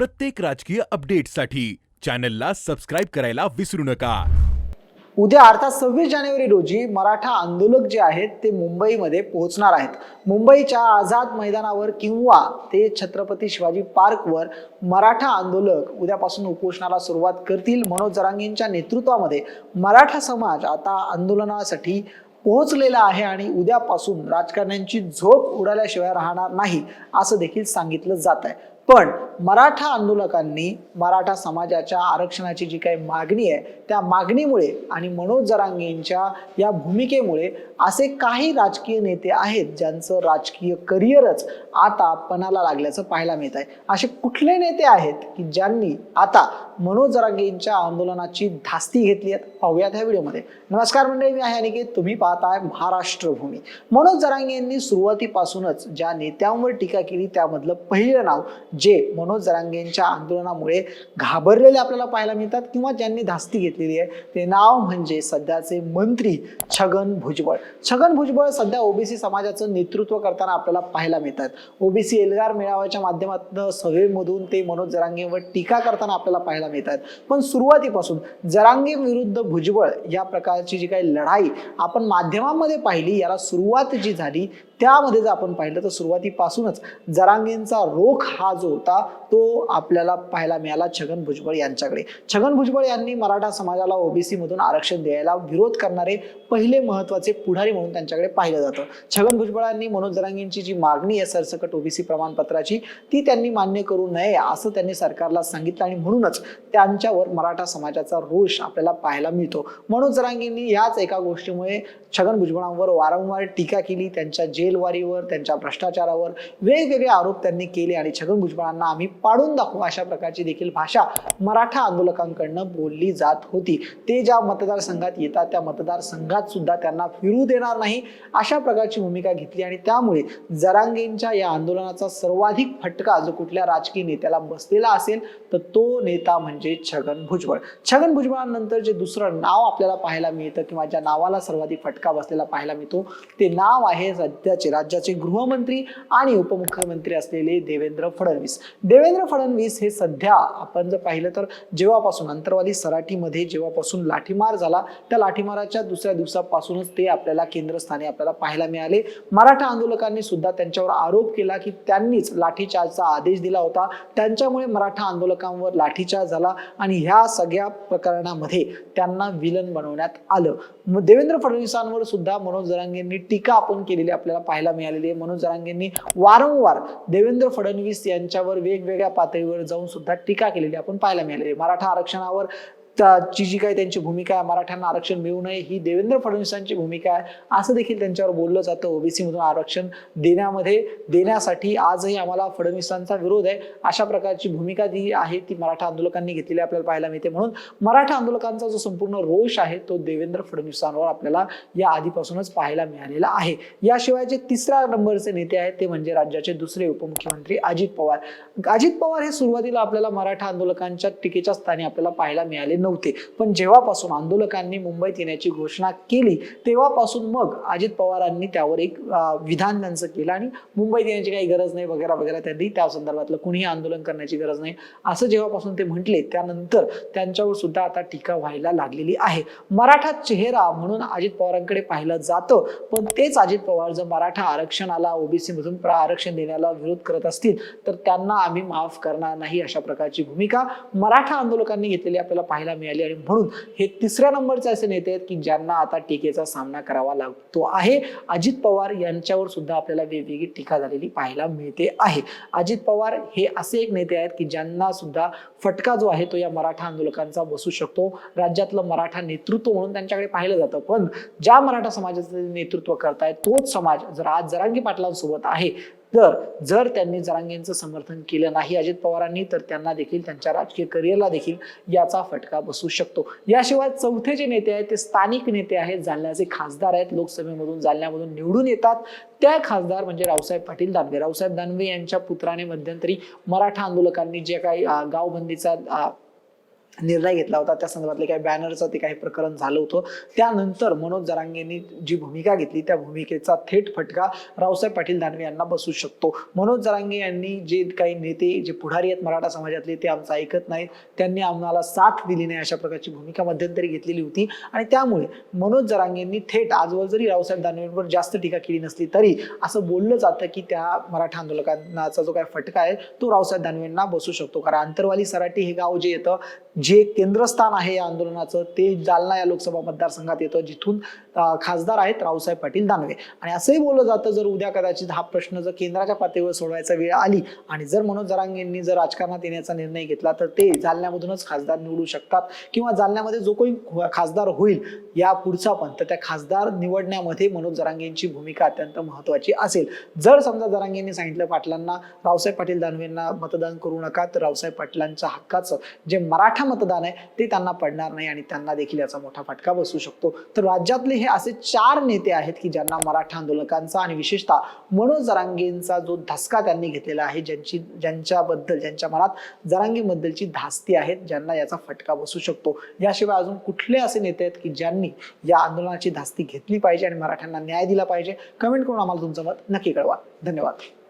प्रत्येक राजकीय अपडेटसाठी चॅनलला सबस्क्राईब करायला विसरू नका. उद्या अर्थात सव्वीस जानेवारी रोजी मराठा आंदोलक जे आहेत ते मुंबईमध्ये पोहोचणार आहेत. मुंबईच्या आझाद मैदानावर किंवा ते छत्रपती शिवाजी पार्कवर मराठा आंदोलक उद्यापासून उपोषणाला सुरुवात करतील. मनोज जरांगींच्या नेतृत्वामध्ये मराठा समाज आता आंदोलनासाठी पोहोचलेला आहे आणि उद्यापासून राजकारण्यांची झोप उडाल्याशिवाय राहणार नाही असं देखील सांगितलं जात आहे पण मराठा आंदोलकांनी मराठा समाजाच्या आरक्षणाची जी काही मागणी आहे त्या मागणीमुळे आणि मनोज जरांगेंच्या या भूमिकेमुळे असे काही राजकीय नेते आहेत ज्यांचं राजकीय करिअरच आता पणाला लागल्याचं पाहायला मिळत आहे. असे कुठले नेते आहेत की ज्यांनी आता मनोज जरांगेंच्या आंदोलनाची धास्ती घेतली आहे? पाहूयात ह्या व्हिडिओमध्ये. नमस्कार मंडळी मी आहे अनिकेत. तुम्ही पाहताय महाराष्ट्र भूमी मनोज जरांगे यांनी सुरुवातीपासूनच ज्या नेत्यांवर टीका केली त्यामधलं पहिलं नाव जे मनोज जरांगेंच्या आंदोलनामुळे घाबरलेले आपल्याला पाहायला मिळतात किंवा ज्यांनी धास्ती घेतलेली आहे ते नाव म्हणजे सध्याचे मंत्री छगन भुजबळ. छगन भुजबळ सध्या ओबीसी समाजाचं नेतृत्व करताना आपल्याला पाहायला मिळतात. ओबीसी एल्गार मेळाव्याच्या माध्यमातून सभेमधून ते मनोज जरांगेंवर टीका करताना आपल्याला पाहायला मिळतात. पण सुरुवातीपासून जरांगे विरुद्ध भुजबळ या प्रकारची जी काही लढाई आपण माध्यमांमध्ये पाहिली याला सुरुवात जी झाली त्यामध्ये जर आपण पाहिलं तर सुरुवातीपासूनच जरांगेंचा रोख हा जो होता तो आपल्याला पाहायला मिळाला छगन भुजबळ यांच्याकडे. छगन भुजबळ यांनी मराठा समाजाला ओबीसी मधून आरक्षण द्यायला विरोध करणारे पहिले महत्त्वाचे पुढारी म्हणून त्यांच्याकडे पाहिलं जातं. छगन भुजबळांनी मनोज जरांगेंची जी मागणी आहे सरसकट ओबीसी प्रमाणपत्राची ती त्यांनी मान्य करू नये असं त्यांनी सरकारला सांगितलं आणि म्हणूनच त्यांच्यावर मराठा समाजाचा रोष आपल्याला पाहायला मिळतो. मनोज जरांगेंनी याच एका गोष्टीमुळे छगन भुजबळांवर वारंवार टीका केली त्यांच्या तेलवारीवर त्यांच्या भ्रष्टाचारावर वेगवेगळे आरोप त्यांनी केले आणि छगन भुजबळांना आम्ही पाडून दाखवू अशा प्रकारची देखील भाषा मराठा आंदोलकांकडनं बोलली जात होती. ते ज्या मतदारसंघात येतात त्या मतदारसंघात सुद्धा त्यांना फिरू देणार नाही अशा प्रकारची भूमिका घेतली आणि त्यामुळे जरांगेंच्या या आंदोलनाचा सर्वाधिक फटका जो कुठल्या राजकीय नेत्याला बसलेला असेल तर तो नेता म्हणजे छगन भुजबळ. छगन भुजबळांनंतर जे दुसरं नाव आपल्याला पाहायला मिळतं किंवा ज्या नावाला सर्वाधिक फटका बसलेला पाहायला मिळतो ते नाव आहे सध्या राज्याचे गृहमंत्री आणि उपमुख्यमंत्री असलेले देवेंद्र फडणवीस. देवेंद्र फडणवीस हे सध्या आपण जर पाहिलं तर जेव्हापासून अंतरवाली सराठीमध्ये जेव्हापासून लाठीमार झाला त्या लाठीमाराच्या दुसऱ्या दिवसापासूनच ते आपल्याला केंद्रस्थानी आपल्याला पाहायला मिळाले. मराठा आंदोलकांनी सुद्धा त्यांच्यावर आरोप केला की त्यांनीच लाठीचार्जचा आदेश दिला होता. त्यांच्यामुळे मराठा आंदोलकांवर लाठीचार्ज झाला आणि ह्या सगळ्या प्रकरणामध्ये त्यांना विलन बनवण्यात आलं. देवेंद्र फडणवीसांवर सुद्धा मनोज जरांगेंनी टीका आपण केलेली आपल्याला पाहायला मिळालेली आहे. मनोज जरांगेंनी वारंवार देवेंद्र फडणवीस यांच्यावर वेगवेगळ्या पातळीवर जाऊन सुद्धा टीका केलेली आपण पाहायला मिळालेली मराठा आरक्षणावर ची जी काही त्यांची भूमिका आहे मराठ्यांना आरक्षण मिळू नये ही देवेंद्र फडणवीसांची भूमिका आहे. असं देखील त्यांच्यावर बोललं जातं ओबीसीमधून आरक्षण देण्यामध्ये. देण्यासाठी आजही आम्हाला फडणवीसांचा विरोध आहे. अशा प्रकारची भूमिका जी आहे ती मराठा आंदोलकांनी घेतलेली आपल्याला पाहायला मिळते. म्हणून मराठा आंदोलकांचा जो संपूर्ण रोष आहे तो देवेंद्र फडणवीसांवर आपल्याला या आधीपासूनच पाहायला मिळालेला आहे. याशिवाय जे तिसऱ्या नंबरचे नेते आहेत ते म्हणजे राज्याचे दुसरे उपमुख्यमंत्री अजित पवार. अजित पवार हे सुरुवातीला आपल्याला मराठा आंदोलकांच्या टीकेच्या स्थानी आपल्याला पाहायला मिळाले नव्हते. पण जेव्हापासून आंदोलकांनी मुंबईत येण्याची घोषणा केली तेव्हापासून मग अजित पवारांनी त्यावर एक विधान त्यांचं केलं आणि मुंबईत येण्याची काही गरज नाही वगैरे वगैरे त्यांनी त्या संदर्भातलं कुणीही आंदोलन करण्याची गरज नाही. असं जेव्हापासून ते म्हटले त्यानंतर त्यांच्यावर सुद्धा आता टीका व्हायला लागलेली आहे. मराठा चेहरा म्हणून अजित पवारांकडे पाहिलं जातं पण तेच अजित पवार जर मराठा आरक्षणाला ओबीसी मधून आरक्षण देण्याला विरोध करत असतील तर त्यांना आम्ही माफ करणार नाही अशा प्रकारची भूमिका मराठा आंदोलकांनी घेतलेली आपल्याला पाहायला मिळाली आणि म्हणून हे तिसऱ्या नंबरचे असे नेते आहेत की ज्यांना आता टीकेचा सामना करावा लागतो आहे. अजित पवार यांच्यावर सुद्धा आपल्याला वेगवेगळी टीका झालेली पाहायला मिळते आहे. अजित पवार हे असे एक नेते आहेत की ज्यांना सुद्धा फटका जो आहे तो या मराठा आंदोलकांचा बसू शकतो. राज्यातलं मराठा नेतृत्व म्हणून त्यांच्याकडे पाहिलं जातं. पण ज्या मराठा समाजाचं नेतृत्व नेतृत्व करतायत तोच समाज जर आज जरांगी पाटलांसोबत आहे तर जर त्यांनी जरांगेंचं समर्थन केलं नाही अजित पवारांनी तर त्यांना देखील त्यांच्या राजकीय करिअरला देखील याचा फटका बसू शकतो. याशिवाय चौथे जे नेते आहेत ते स्थानिक नेते आहेत जालन्याचे खासदार आहेत. लोकसभेमधून जालन्यामधून निवडून येतात. त्या खासदार म्हणजे रावसाहेब पाटील दानवे. रावसाहेब दानवे यांच्या पुत्राने मध्यंतरी मराठा आंदोलकांनी जे काही गावबंदीचा निर्णय घेतला होता. त्या संदर्भातले काही बॅनरचं ते काही प्रकरण झालं होतं. त्यानंतर मनोज जरांगेंनी जी भूमिका घेतली त्या भूमिकेचा थेट फटका रावसाहेब पाटील दानवे यांना बसू शकतो. मनोज जरांगे यांनी जे काही नेते जे पुढारी आहेत मराठा समाजातले ते आमचं ऐकत नाहीत. त्यांनी आम्हाला साथ दिली नाही अशा प्रकारची भूमिका मध्यंतरी घेतलेली होती. आणि त्यामुळे मनोज जरांगेंनी थेट आजवर जरी रावसाहेब दानवेंवर जास्त टीका केली नसली तरी असं बोललं जातं की त्या मराठा आंदोलकांचा जो काही फटका आहे तो रावसाहेब दानवेंना बसू शकतो. कारण आंतरवाली सराटी हे गाव जे येतं जे केंद्रस्थान आहे या आंदोलनाचं ते जालना या लोकसभा मतदारसंघात येतं जिथून खासदार आहेत रावसाहेब पाटील दानवे. आणि असंही बोललं जातं जर उद्या कदाचित हा प्रश्न जर केंद्राच्या पातळीवर सोडवायचा वेळ आली आणि जर मनोज जरांगेंनी जर राजकारणात येण्याचा निर्णय घेतला तर ते जालन्यामधूनच खासदार निवडू शकतात. किंवा जालन्यामध्ये जो कोणी खासदार होईल या पुढचा पण तर त्या खासदार निवडण्यामध्ये मनोज जरांगेंची भूमिका अत्यंत महत्वाची असेल. जर समजा जरांगेंनी सांगितलं पाटलांना रावसाहेब पाटील दानवेंना मतदान करू नका तर रावसाहेब पाटलांच्या हक्काचं जे मराठा मतदान आहे ते त्यांना पडणार नाही आणि त्यांना देखील याचा मोठा फटका बसू शकतो. तर राज्यातले हे असे चार नेते आहेत की ज्यांना मराठा आंदोलकांचा आणि विशेषतः मनोज जरांगेंचा जो धसका त्यांनी घेतलेला आहे ज्यांची ज्यांच्याबद्दल ज्यांच्या मनात जरांगेबद्दलची धास्ती आहेत ज्यांना याचा फटका बसू शकतो. याशिवाय अजून कुठले असे नेते आहेत की ज्यांनी या आंदोलनाची धास्ती घेतली पाहिजे आणि मराठ्यांना न्याय दिला पाहिजे? कमेंट करून आम्हाला तुमचं मत नक्की कळवा. धन्यवाद.